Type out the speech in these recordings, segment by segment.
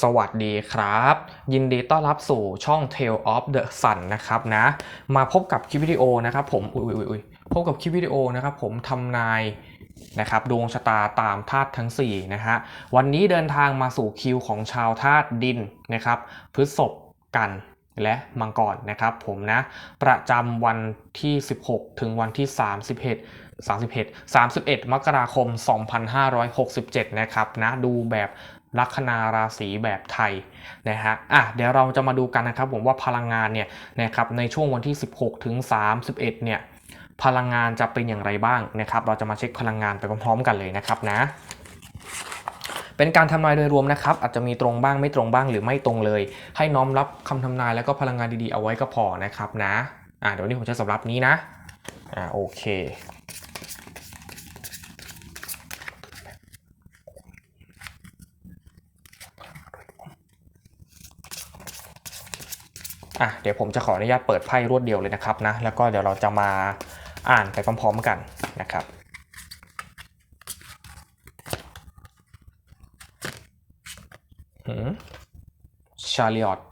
สวัสดีครับ ยินดีต้อนรับสู่ช่อง Tale of the Sun นะครับนะมาพบกับคลิปวิดีโอนะครับผมอุยอุยอุยพบกับคลิปวิดีโอนะครับผมทำนายนะครับดวงชะตาตามธาตุทั้ง4นะฮะวันนี้เดินทางมาสู่คิวของชาวธาตุดินนะครับพฤษภกันและมังกรนะครับผมนะประจำวันที่ 16 ถึงวันที่ 31 31 31 มกราคม 2567 นะครับนะดูแบบ ลัคนาราศีแบบไทยนะฮะอะเดี๋ยวเราจะมาดูกันนะครับผมว่าพลังงานเนี่ยนะครับในช่วงวันที่ 16ถึง31เนี่ยพลังงานจะเป็นอย่างไรบ้างนะครับ เราจะมาเช็คพลังงานไปพร้อมๆ กันเลยนะครับนะ เป็นการทำนายโดยรวมนะครับ อาจจะมีตรงบ้างไม่ตรงบ้างหรือไม่ตรงเลย ให้น้อมรับคำทำนายแล้วก็พลังงานดีๆเอาไว้ก็พอนะครับนะอ่าเดี๋ยวนี้ผมจะสำหรับนี้นะอ่าโอเค อะเดี๋ยวผมจะขออนุญาตเปิดไพ่รวดเดียวเลยนะครับนะแล้วก็เดี๋ยวเราจะมาอ่านไปพร้อมๆกันนะครับหืมชาริอต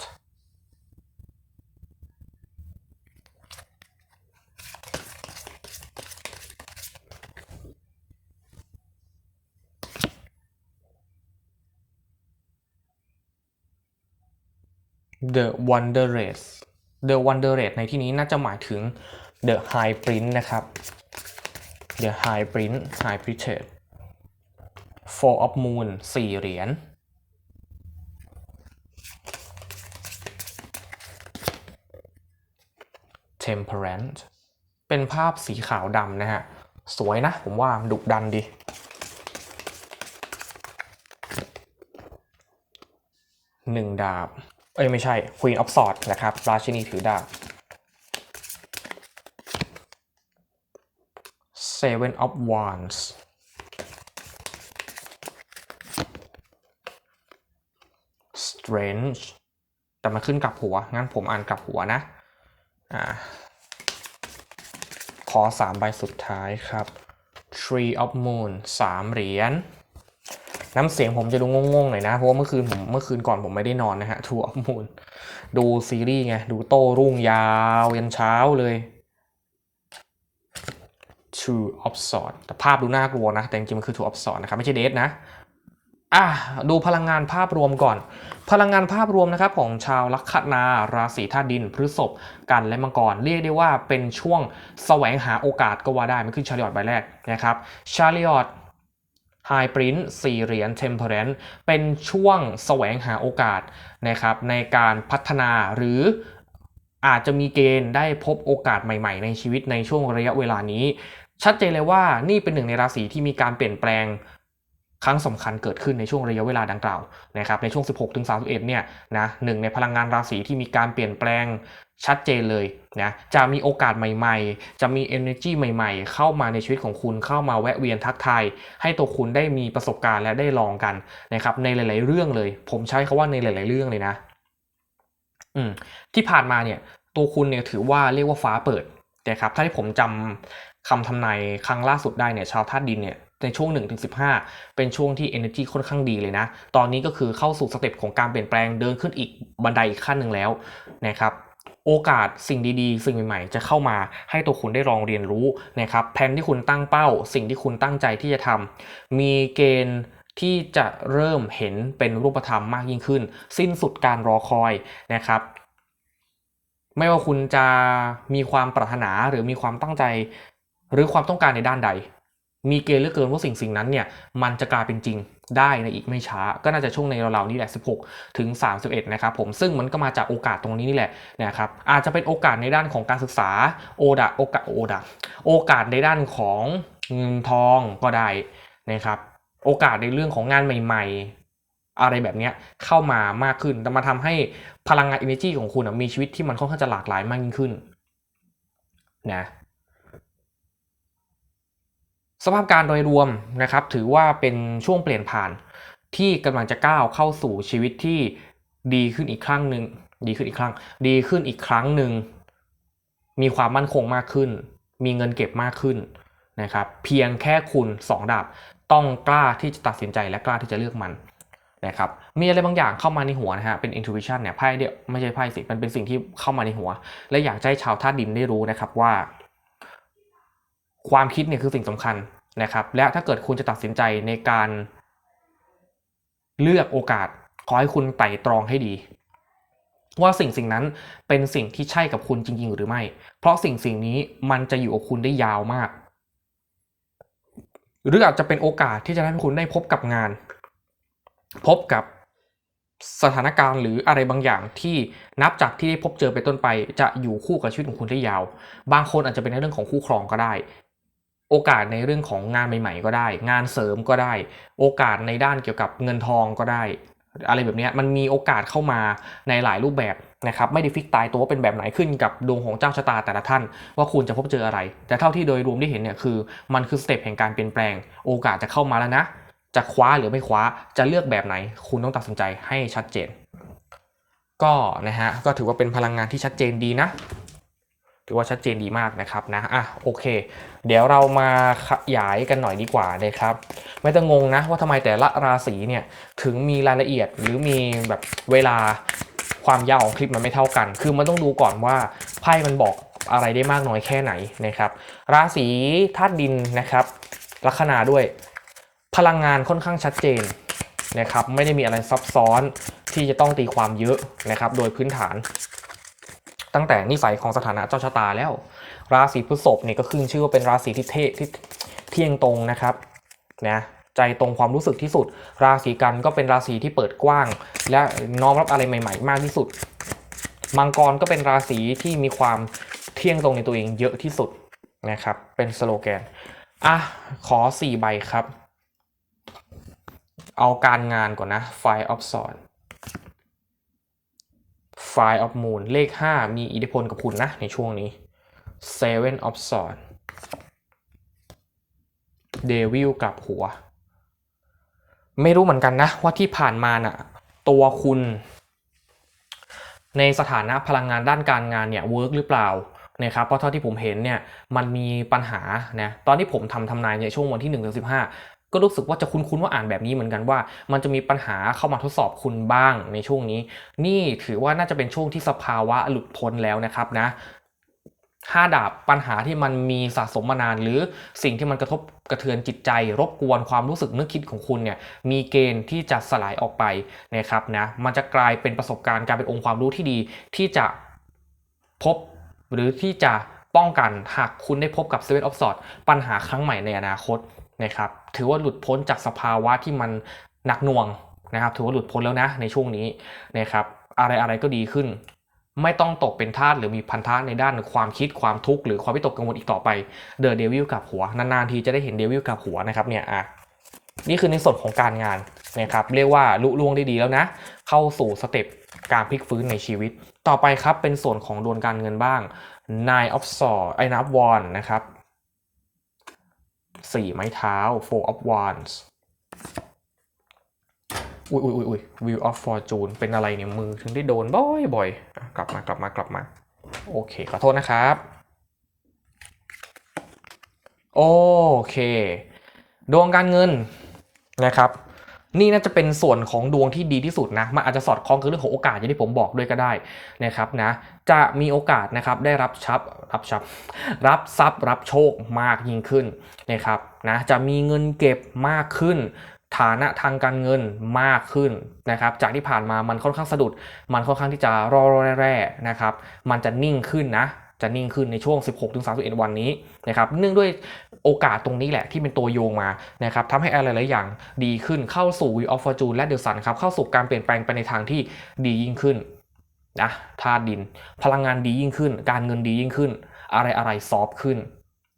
The Wonder Race The Wonder Race ในที่นี้น่าจะหมายถึง The High Print นะครับ The High Print High Printed Four of Moon สี่เหรียญ Temperance เป็นภาพสีขาวดำนะฮะ สวยนะ ผมว่าดุดันดี หนึ่งดาบ เอ้ยไม่ใช่ Queen of Swords นะครับ ราชินีถือดาบ Seven of Wands Strange แต่มันขึ้นกับหัว งั้นผมอ่านกับหัวนะ อ่า ขอสามใบสุดท้ายครับ Tree of Moon สามเหรียญ น้ำเสียงผมจะดูงงๆหน่อยนะ เพราะว่าเมื่อคืนผมเมื่อคืนก่อนผมไม่ได้นอนนะฮะ True of Moon ดูซีรีส์ไง ดูโต้รุ่งยาวยันเช้าเลย True of Swords แต่ภาพดูน่ากลัวนะ แต่จริงๆมันคือ True of Swords นะครับ ไม่ใช่เดทนะอะดูพลังงานภาพรวมก่อน พลังงานภาพรวมนะครับของชาวลัคนาราศีธาตุดิน พฤษภกันและมังกรเรียกได้ว่าเป็นช่วงแสวงหาโอกาสก็ว่าได้มันขึ้นชาริออตใบแรกนะครับชาริออต ไฮปรินท์สี่เหรียญเทมเพอเรนเป็นช่วงแสวงหาโอกาสนะครับในการพัฒนาหรืออาจจะมีเกณฑ์ได้พบโอกาสใหม่ ๆ ในชีวิตในช่วงระยะเวลานี้ ชัดเจนเลยว่านี่เป็นหนึ่งในราศีที่มีการเปลี่ยนแปลง ครั้งสำคัญเกิดขึ้นในช่วงระยะเวลาดังกล่าวนะครับในช่วง 16ถึง31เนี่ยนะหนึ่งในพลังงานราศีที่มีการเปลี่ยนแปลงชัดเจนเลยนะจะมีโอกาสใหม่ๆ จะมี energy ใหม่ๆ เข้ามาในชีวิตของคุณเข้ามาแวะเวียนทักทายให้ตัวคุณได้มีประสบการณ์และได้ลองกันนะครับในหลาย ๆ เรื่องเลย ผมใช้คาว่าในหลาย ๆ เรื่องเลยนะอืมที่ผ่านมาเนี่ยตัวคุณเนี่ยถือว่าเรียกว่าฟ้าเปิดนะครับถ้าที่ผมจำคำทำนายครั้งล่าสุดได้เนี่ยชาวธาตุดินเนี่ย ในช่วง 1-15ถึงเป็นช่วงที่ energy ค่อนข้างดีเลยนะ ตอนนี้ก็คือเข้าสู่สเต็ปของการเปลี่ยนแปลงเดินขึ้นอีกบันไดอีกขั้นหนึ่งแล้วนะครับโอกาสสิ่งดีๆ สิ่งใหม่ๆ จะเข้ามาให้ตัวคุณได้ลองเรียนรู้นะครับแผนที่คุณตั้งเป้า สิ่งที่คุณตั้งใจที่จะทำมีเกณฑ์ที่จะเริ่มเห็นเป็นรูปธรรมมากยิ่งขึ้น สิ้นสุดการรอคอยนะครับ ไม่ว่าคุณจะมีความปรารถนาหรือมีความตั้งใจ หรือความต้องการในด้านใด มีเกณฑ์เหลือเกินว่าสิ่งสิ่งนั้นเนี่ยมันจะกลายเป็นจริงได้ในอีกไม่ช้า ก็น่าจะช่วงในราวๆนี้แหละ 16 ถึง 31 นะครับผมซึ่งมันก็มาจากโอกาสตรงนี้นี่แหละนะครับอาจจะเป็นโอกาสในด้านของการศึกษาโอดะโอกาสโอดะโอกาสในด้านของเงินทองก็ได้นะครับโอกาสในเรื่องของงานใหม่ ๆ อะไรแบบนี้เข้ามามากขึ้นแต่มาทำให้พลังงาน energy ของคุณมีชีวิตที่มันค่อนข้างจะหลากหลายมากยิ่งขึ้นนะ สภาพการโดยรวมนะครับถือว่าเป็นช่วงเปลี่ยนผ่าน ที่กำลังจะก้าวเข้าสู่ชีวิตที่ดีขึ้นอีกครั้งหนึ่งดีขึ้นอีกครั้ง ดีขึ้นอีกครั้งหนึ่งมีความมั่นคงมากขึ้น มีเงินเก็บมากขึ้นนะครับเพียงแค่คุณสองดาบต้องกล้าที่จะตัดสินใจและกล้าที่จะเลือกมันนะครับมีอะไรบางอย่างเข้ามาในหัวนะฮะเป็น intuition เนี่ยไพ่เดียวไม่ใช่ไพ่สิมันเป็นสิ่งที่เข้ามาในหัว และอยากให้ชาวธาตุดินได้รู้นะครับว่า ความคิดเนี่ยคือสิ่งสำคัญ นะครับและถ้าเกิดคุณจะตัดสินใจในการเลือกโอกาสขอให้คุณไต่ตรองให้ดี ว่าสิ่งสิ่งนั้นเป็นสิ่งที่ใช่กับคุณจริง ๆ หรือไม่ เพราะสิ่งสิ่งนี้มันจะอยู่กับคุณได้ยาวมาก หรืออาจจะเป็นโอกาสที่จะทำให้คุณได้พบกับงาน พบกับสถานการณ์หรืออะไรบางอย่างที่นับจากที่ได้พบเจอไปต้นไป จะอยู่คู่กับชีวิตของคุณได้ยาว บางคนอาจจะเป็นในเรื่องของคู่ครองก็ได้ โอกาสในเรื่องของงานใหม่ ๆ ก็ได้ งานเสริมก็ได้ โอกาสในด้านเกี่ยวกับเงินทองก็ได้ อะไรแบบนี้มันมีโอกาสเข้ามาในหลายรูปแบบนะครับไม่ได้ฟิกตายตัวว่าเป็นแบบไหนขึ้นกับดวงของเจ้าชะตาแต่ละท่าน ว่าคุณจะพบเจออะไร แต่เท่าที่โดยรวมที่เห็นเนี่ยคือมันคือสเต็ปแห่งการเปลี่ยนแปลง โอกาสจะเข้ามาแล้วนะ จะคว้าหรือไม่คว้าจะเลือกแบบไหน คุณต้องตัดสินใจให้ชัดเจน ก็นะฮะก็ถือว่าเป็นพลังงานที่ชัดเจนดีนะ ถือว่าชัดเจนดีมากนะครับนะอะโอเค เดี๋ยวเรามาขยายกันหน่อยดีกว่านะครับ ไม่ต้องงงนะว่าทำไมแต่ละราศีเนี่ยถึงมีรายละเอียดหรือมีแบบเวลาความยาวของคลิปมันไม่เท่ากัน คือมันต้องดูก่อนว่าไพ่มันบอกอะไรได้มากน้อยแค่ไหนนะครับ ราศีธาตุดินนะครับลัคนาด้วย พลังงานค่อนข้างชัดเจนนะครับ ไม่ได้มีอะไรซับซ้อนที่จะต้องตีความเยอะนะครับ โดยพื้นฐาน ตั้งแต่นิสัยของสถานะเจ้าชะตาแล้ว ราศีพฤษภเนี่ยก็ขึ้นชื่อว่าเป็นราศีที่เทที่เที่ยงตรงนะครับนะใจตรงความรู้สึกที่สุด ราศีกันก็เป็นราศีที่เปิดกว้าง และน้อมรับอะไรใหม่ ๆ มากที่สุด มังกรก็เป็นราศีที่มีความเที่ยงตรงในตัวเองเยอะที่สุดนะครับ เป็นสโลแกนอะขอ 4 ใบครับ เอาการงานก่อนนะ Fire of Swords Fire of Moon เลข 5 มีอิทธิพลกับคุณนะ ในช่วงนี้ Seven of Swords Devil กลับหัว ไม่รู้เหมือนกันนะ ว่าที่ผ่านมาน่ะ ตัวคุณ ในสถานะพลังงานด้านการงานเนี่ยเวิร์กหรือเปล่านะครับเพราะเท่าที่ผมเห็นเนี่ยมันมีปัญหานะตอนที่ผมทำทำนายในช่วงวันที่1นึถึงสิ ก็รู้สึกว่าจะคุ้นๆว่าอ่านแบบนี้เหมือนกันว่า มันจะมีปัญหาเข้ามาทดสอบคุณบ้างในช่วงนี้ นี่ถือว่าน่าจะเป็นช่วงที่สภาวะหลุดพ้นแล้วนะครับนะห้าดาบปัญหาที่มันมีสะสมมานาน หรือสิ่งที่มันกระทบกระเทือนจิตใจ รบกวนความรู้สึกนึกคิดของคุณเนี่ยมีเกณฑ์ที่จะสลายออกไปนะครับนะมันจะกลายเป็นประสบการณ์กลายเป็นองค์ความรู้ที่ดีที่จะพบหรือที่จะป้องกันหากคุณได้พบกับ Seven of Swords ปัญหาครั้งใหม่ในอนาคต นะครับถือว่าหลุดพ้นจากสภาวะที่มันหนักหน่วงนะครับ ถือว่าหลุดพ้นแล้วนะในช่วงนี้นะครับอะไรอะไรก็ดีขึ้น ไม่ต้องตกเป็นทาสหรือมีพันธะในด้านความคิดความทุกข์หรือความวิตกกังวลอีกต่อไปเดอะเดวิลกับหัวนานๆทีจะได้เห็นเดวิลกับหัวนะครับเนี่ยอะนี่คือในส่วนของการงานนะครับเรียกว่าลุล่วงได้ดีแล้วนะ เข้าสู่สเต็ปการพลิกฟื้นในชีวิต ต่อไปครับเป็นส่วนของดวงการเงินบ้าง Nine of Swords ไอ้นับวอนนะครับ สี่ไม้เท้า Four of Wands อุ้ยอุ้ยอุ้ยอุ้ย Wheel of Fortune เป็นอะไรเนี่ยมือถึงได้โดนบ่อยบ่อยกลับมากลับมากลับมา โอเค ขอโทษนะครับ โอเค ดวงการเงินนะครับ นี่น่าจะเป็นส่วนของดวงที่ดีที่สุดนะมันอาจจะสอดคล้องกับเรื่องของโอกาสอย่างที่ผมบอกด้วยก็ได้นะครับนะจะมีโอกาสนะครับได้รับชับรับชับรับทรัพย์รับโชคมากยิ่งขึ้นนะครับนะจะมีเงินเก็บมากขึ้น ฐานะทางการเงินมากขึ้นนะครับจากที่ผ่านมามันค่อนข้างสะดุด มันค่อนข้างที่จะรอรอแร่ๆนะครับมันจะนิ่งขึ้นนะ จะนิ่งขึ้นในช่วง 16-31 วันนี้นะครับเนื่องด้วยโอกาสตรงนี้แหละที่เป็นตัวโยงมานะครับทำให้อะไรหลายอย่างดีขึ้นเข้าสู่ Wheel of Fortune และเด e ซันครับเข้าสู่การเปลี่ยนแปลงไปในทางที่ดียิ่งขึ้นนะธาตุดิน พลังงานดียิ่งขึ้น การเงินดียิ่งขึ้น อะไรอะไรซอฟขึ้น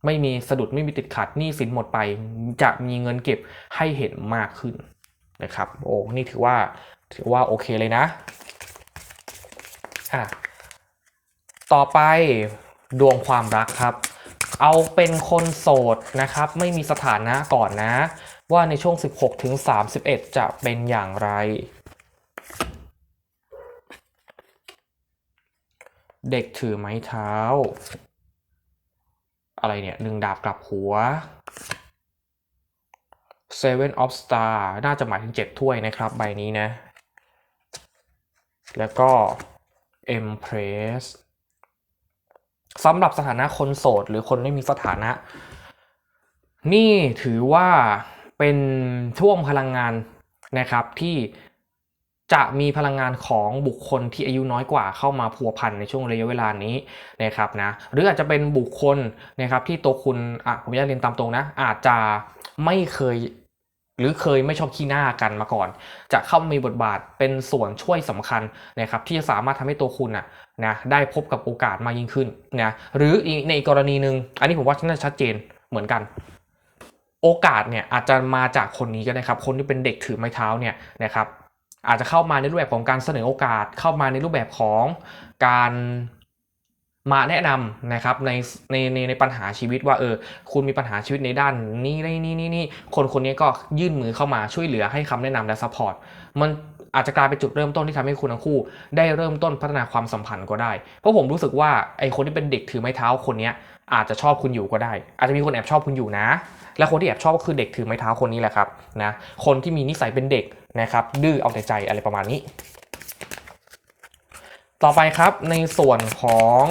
ไม่มีสะดุดไม่มีติดขัดหนี้สินหมดไป จะมีเงินเก็บให้เห็นมากขึ้นนะครับโอ้นี่ถือว่าถือว่าโอเคเลยนะอะ ต่อไปดวงความรักครับ เอาเป็นคนโสดนะครับ ไม่มีสถานะก่อนนะ ว่าในช่วง 16ถึง31 จะเป็นอย่างไร เด็กถือไม้เท้า อะไรเนี่ยหนึ่งดาบกลับหัว Seven of Star น่าจะหมายถึง 7 ถ้วยนะครับ ใบนี้นะ แล้วก็ Empress สำหรับสถานะคนโสดหรือคนไม่มีสถานะ นี่ถือว่าเป็นช่วงพลังงานนะครับที่จะมีพลังงานของบุคคลที่อายุน้อยกว่าเข้ามาพัวพันในช่วงระยะเวลานี้นะครับนะหรืออาจจะเป็นบุคคลนะครับที่ตัวคุณอะผมอยากเรียนตามตรงนะ อาจจะไม่เคย หรือเคยไม่ชอบขี้หน้ากันมาก่อน จะเข้ามามีบทบาทเป็นส่วนช่วยสำคัญนะครับที่จะสามารถทำให้ตัวคุณน่ะนะได้พบกับโอกาสมากยิ่งขึ้นนะหรือในกกรณีหนึ่งอันนี้ผมว่าน่าจะชัดเจนเหมือนกัน โอกาสเนี่ยอาจจะมาจากคนนี้ก็ได้ครับคนที่เป็นเด็กถือไม้เท้าเนี่ยนะครับอาจจะเข้ามาในรูปแบบของการเสนอโอกาสเข้ามาในรูปแบบของการ มาแนะนำนะครับในในในในปัญหาชีวิตว่าเออคุณมีปัญหาชีวิตในด้านนี้นี่นี่นี่นี่คนคนนี้ก็ยื่นมือเข้ามาช่วยเหลือให้คำแนะนำและซัพพอร์ตมันอาจจะกลายเป็นจุดเริ่มต้นที่ทำให้คุณทั้งคู่ ได้เริ่มต้นพัฒนาความสัมพันธ์ก็ได้ เพราะผมรู้สึกว่าไอคนที่เป็นเด็กถือไม้เท้าคนนี้อาจจะชอบคุณอยู่ก็ได้ อาจจะมีคนแอบชอบคุณอยู่นะ และคนที่แอบชอบก็คือเด็กถือไม้เท้าคนนี้แหละครับนะคนที่มีนิสัยเป็นเด็กนะครับดื้อเอาแต่ใจอะไรประมาณนี้ ต่อไปครับในส่วนของ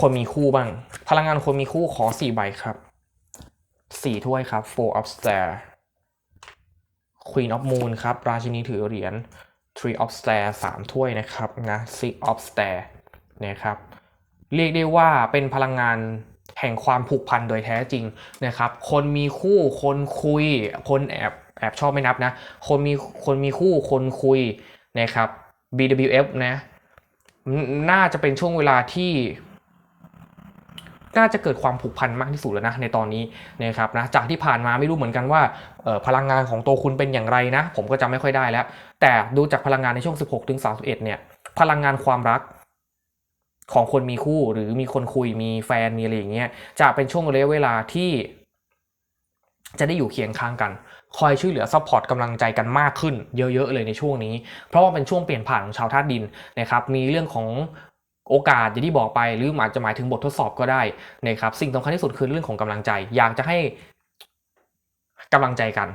คนมีคู่บ้าง พลังงานคนมีคู่ขอ4ใบครับ4ถ้วยครับ four of star queen of moon ครับ ราชินีถือเหรียญ three of star 3ถ้วยนะครับนะ six of star นะครับเรียกได้ว่าเป็นพลังงานแห่งความผูกพันโดยแท้จริงนะครับ คนมีคู่ คนคุย คนแอบแอบชอบไม่นับนะ คนมีคนมีคู่ คนคุยนะครับ BWF นะน่าจะเป็นช่วงเวลาที่ น่าจะเกิดความผูกพันมากที่สุดแล้วนะในตอนนี้นะครับนะจากที่ผ่านมาไม่รู้เหมือนกันว่าพลังงานของตัวคุณเป็นอย่างไรนะ ผมก็จำไม่ค่อยได้แล้ว แต่ดูจากพลังงานในช่วง 16ถึง31เนี่ย พลังงานความรักของคนมีคู่หรือมีคนคุยมีแฟนมีอะไรอย่างเงี้ยจะเป็นช่วงระยะเวลาที่ จะได้อยู่เคียงข้างกัน คอยช่วยเหลือซัพพอร์ตกำลังใจกันมากขึ้นเยอะๆเลยในช่วงนี้ เพราะว่าเป็นช่วงเปลี่ยนผ่านของชาวธาตุดินนะครับมีเรื่องของโอกาสอย่างที่บอกไปหรืออาจจะหมายถึงบททดสอบก็ได้นะครับสิ่งสำคัญที่สุดคือเรื่องของกำลังใจ อยากจะให้กำลังใจกัน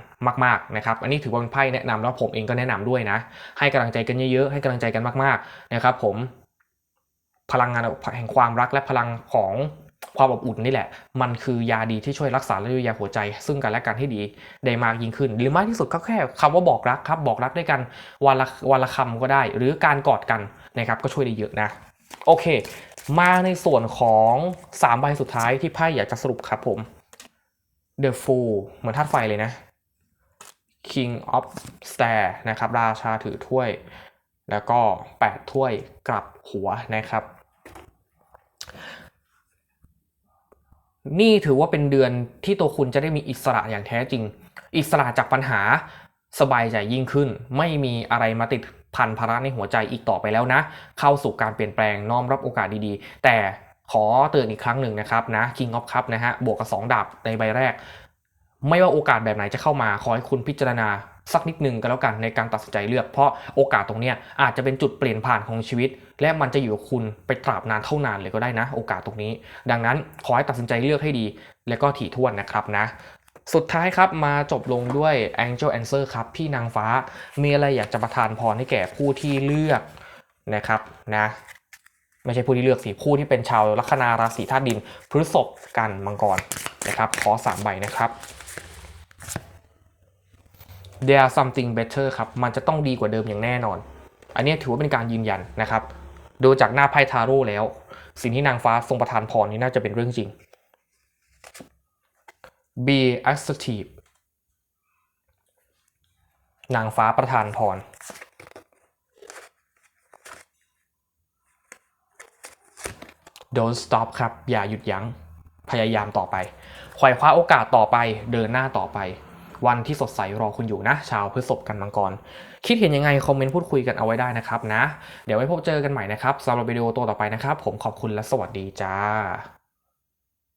มากๆนะครับ อันนี้ถือว่าเป็นไพ่แนะนำแล้วผมเองก็แนะนำด้วยนะ ให้กำลังใจกันเยอะๆให้กำลังใจกันมากๆนะครับ ผมพลังงานแห่งความรักและพลังของ ความอบอุ่นนี่แหละ มันคือยาดีที่ช่วยรักษาและเยียยาหัวใจ ซึ่งกันและกันให้ดีได้มากยิ่งขึ้น หรือมากที่สุดก็แค่คำว่าบอกรักครับ บอกรักด้วยกันวันละวันละคำก็ได้ หรือการกอดกันนะครับก็ช่วยได้เยอะนะ โอเค มาในส่วนของ3ใบสุดท้ายที่ไพ่อยากจะสรุปครับผม The Fool เหมือนธาตุไฟเลยนะ King of Star นะครับ ราชาถือถ้วย แล้วก็ 8 ถ้วยกลับหัวนะครับ นี่ถือว่าเป็นเดือนที่ตัวคุณจะได้มีอิสระอย่างแท้จริง อิสระจากปัญหาสบายใจยิ่งขึ้น ไม่มีอะไรมาติดพันภาระในหัวใจอีกต่อไปแล้วนะ เข้าสู่การเปลี่ยนแปลงน้อมรับโอกาสดีๆ แต่ขอเตือนอีกครั้งหนึ่งนะครับนะ King of Cup นะฮะบวกกับ 2 ดาบในใบแรก ไม่ว่าโอกาสแบบไหนจะเข้ามาขอให้คุณพิจารณา สักนิดหนึ่งก็แล้วกันในการตัดสินใจเลือก เพราะโอกาสตรงนี้อาจจะเป็นจุดเปลี่ยนผ่านของชีวิต และมันจะอยู่กับคุณไปตราบนานเท่านานเลยก็ได้นะ โอกาสตรงนี้ ดังนั้นขอให้ตัดสินใจเลือกให้ดี และก็ถี่ถ้วนนะครับนะสุดท้ายครับมาจบลงด้วย Angel Answer ครับ พี่นางฟ้ามีอะไรอยากจะประทานพรให้แก่ผู้ที่เลือกนะครับนะไม่ใช่ผู้ที่เลือกสิผู้ที่เป็นชาวลัคนาราศีธาตุดินพฤษภกันมังกรนะครับ ขอสามใบนะครับ there something better ครับ มันจะต้องดีกว่าเดิมอย่างแน่นอน อันนี้ถือว่าเป็นการยืนยันนะครับ ดูจากหน้าไพ่ทาโร่แล้ว สิ่งที่นางฟ้าทรงประทานพรนี้น่าจะเป็นเรื่องจริง be assertive นางฟ้าประทานพร don't stop ครับ อย่าหยุดยัง้ง พยายามต่อไปขวายคว้าโอกาสต่อไป เดินหน้าต่อไป วันที่สดใสรอคุณอยู่นะ ชาวพฤษภกันมังกร คิดเห็นยังไง คอมเมนต์พูดคุยกันเอาไว้ได้นะครับนะ เดี๋ยวไว้พบเจอกันใหม่นะครับสำหรับวิดีโอตัวต่อไปนะครับ ผมขอบคุณและสวัสดีจ้า